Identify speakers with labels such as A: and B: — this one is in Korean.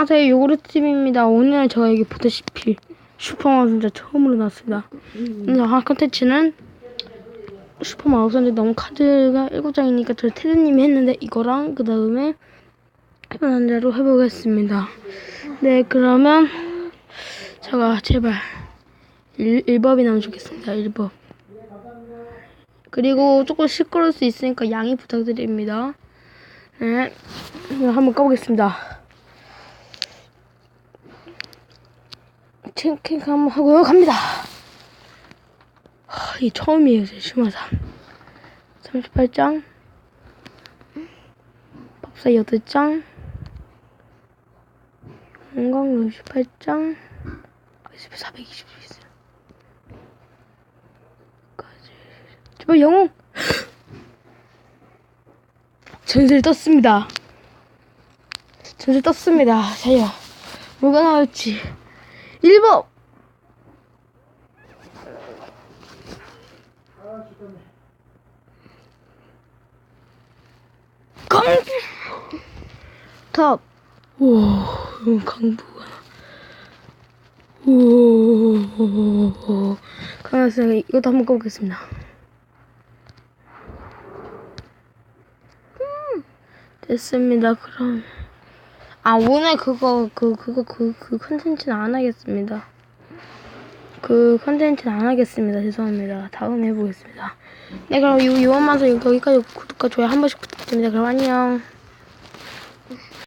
A: 안녕하세요 요구르트입니다. 오늘 저에게 보다시피 슈퍼마우 선자 처음으로 나왔습니다. 오늘 할 컨텐츠는 슈퍼마우 선자 너무 카드가 7장이니까 저 테드님이 했는데 이거랑 그 다음에 해본 한자로 해보겠습니다. 네 그러면 제가 제발 1, 1법이 나면 좋겠습니다. 1법. 그리고 조금 시끄러울 수 있으니까 양해 부탁드립니다. 네 한번 까보겠습니다 체킹 한번 하고요 갑니다. 하, 이 처음이에요 제 심화산 38장. 법사 8장. 영광로 18장. 420 있어요. 제발 영웅! 전설 떴습니다. 전설 떴습니다. 자야. 뭐가 나올지 1번 강 탑. 오, 강부가. 오, 강아서 이것도 한번 꺼보겠습니다. 음, 됐습니다. 그럼. 아 오늘 그거 그 그거 그그 컨텐츠는 안 하겠습니다. 그 컨텐츠는 안 하겠습니다. 죄송합니다. 다음에 해보겠습니다. 네 그럼 이 이번 방송 여기까지 구독과 좋아요 한 번씩 부탁드립니다. 그럼 안녕.